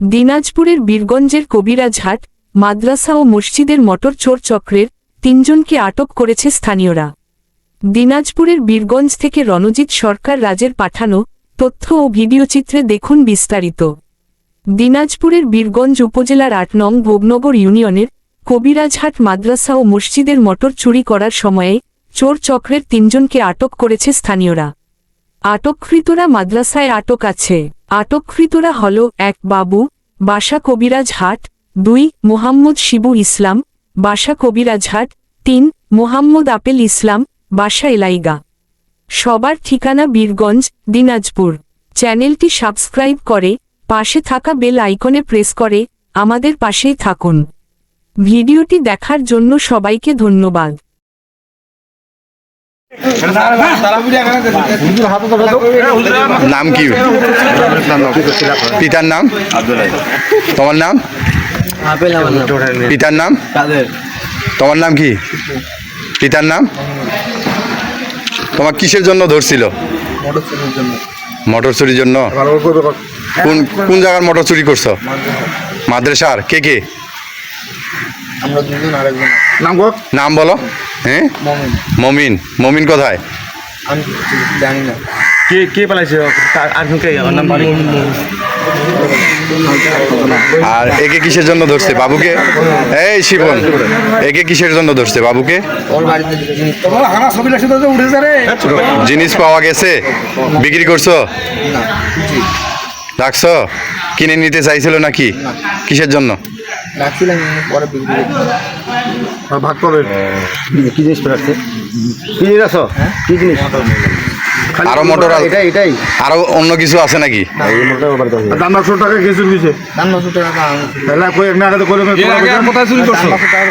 দিনাজপুরের বীরগঞ্জের কবিরাজহাট মাদ্রাসা ও মসজিদের মোটর চোর চক্রের তিনজনকে আটক করেছে স্থানীয়রা। দিনাজপুরের বীরগঞ্জ থেকে রণজিৎ সরকার রাজের পাঠানো তথ্য ও ভিডিওচিত্রে দেখুন বিস্তারিত। দিনাজপুরের বীরগঞ্জ উপজেলার আট নং ভোগনগর ইউনিয়নের কবিরাজহাট মাদ্রাসা ও মসজিদের মোটর চুরি করার সময়ে চোর চক্রের তিনজনকে আটক করেছে স্থানীয়রা। আটককৃতরা মাদ্রাসায় আটক আছে। আটককৃতরা হল এক বাবু, বাসা কবিরাজহাট দুই মোহাম্মদ শিবু ইসলাম, বাসা কবিরাজহাট তিন মোহাম্মদ আপেল ইসলাম, বাসা এলাইগা। সবার ঠিকানা বীরগঞ্জ, দিনাজপুর। চ্যানেলটি সাবস্ক্রাইব করে, পাশে থাকা বেল আইকনে প্রেস করে, আমাদের পাশেই থাকুন। ভিডিওটি দেখার জন্য সবাইকে ধন্যবাদ। নাম কি? পিতার নাম? তোমার নাম? পিতার নাম? তোমার নাম কি? পিতার নাম? তোমার কিসের জন্য ধরছিল? মোটর চুরির জন্য। মোটর চুরির জন্য কোন কোন জায়গার মোটর চুরি করছ? মাদ্রাসার? কে কে? আমরা দুজন আরেকজন। নাম বলো। হ্যাঁ? মমিন। মমিন। মমিন কোথায়? আমি জানি না। কে কে পালাইছে? আর কে? নাম আর একে কিসের জন্য ধরছে? বাবুকে? এই শিবন একে কিসের জন্য ধরছে? বাবুকে? জিনিস। জিনিস পাওয়া গেছে? বিক্রি করছ? রাখছো কিনে নিতে চাইছিল নাকি? কিসের জন্য? রাখছিলাম পরে ভাগ করবে। কি জিনিস রাখছে কি জিনিস আছো? কি জিনিস? আরও মোটর আ- এটাই এটাই আরও অন্য কিছু আছে নাকি দাম একশো টাকা কেজি দিছে দাম নশো টাকা তাহলে কই এক নাগাতে করে কোথায় চুরি দাম নশো টাকা